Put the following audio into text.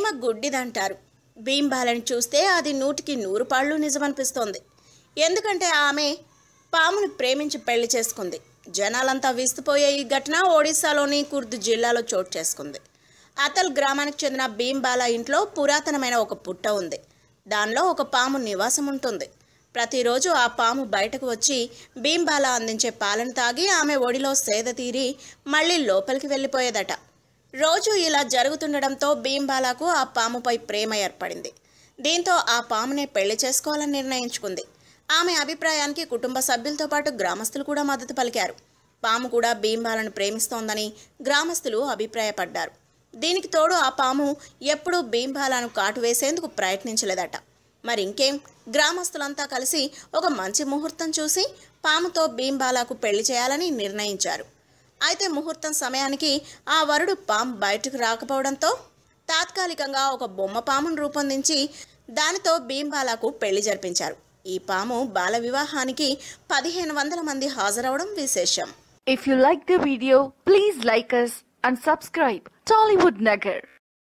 ప్రేమ గుడ్డిదంటారు. భీంబాలని చూస్తే అది నూటికి నూరు పాళ్ళు నిజమనిపిస్తోంది. ఎందుకంటే ఆమె పామును ప్రేమించి పెళ్ళి చేసుకుంది. జనాలంతా విస్తుపోయే ఈ ఘటన ఒడిశాలోని కుర్దు జిల్లాలో చోటు చేసుకుంది. అతల్ గ్రామానికి చెందిన భీంబాల ఇంట్లో పురాతనమైన ఒక పుట్ట ఉంది. దానిలో ఒక పాము నివాసం ఉంటుంది. ప్రతిరోజు ఆ పాము బయటకు వచ్చి భీంబాల అందించే పాలను తాగి ఆమె ఒడిలో సేద తీరి మళ్ళీ లోపలికి వెళ్ళిపోయేదట. రోజు ఇలా జరుగుతుండడంతో భీంబాలకు ఆ పాముపై ప్రేమ ఏర్పడింది. దీంతో ఆ పామునే పెళ్ళి చేసుకోవాలని నిర్ణయించుకుంది. ఆమె అభిప్రాయానికి కుటుంబ సభ్యులతో పాటు గ్రామస్తులు కూడా మద్దతు పలికారు. పాము కూడా భీంబాలను ప్రేమిస్తోందని గ్రామస్తులు అభిప్రాయపడ్డారు. దీనికి తోడు ఆ పాము ఎప్పుడూ భీంబాలను కాటు వేసేందుకు ప్రయత్నించలేదట. మరి ఇంకేం? గ్రామస్తులంతా కలిసి ఒక మంచి ముహూర్తం చూసి పాముతో భీంబాలకు పెళ్ళి చేయాలని నిర్ణయించారు. అయితే ముహూర్తం సమయానికి ఆ వరుడు పాము బయటకు రాకపోవడంతో తాత్కాలికంగా ఒక బొమ్మ పామును రూపొందించి దానితో భీంబాలాకు పెళ్ళి జరిపించారు. ఈ పాము బాల వివాహానికి పదిహేను వందల మంది హాజరవడం విశేషం. If you like the video please like us and subscribe Tollywood Nagar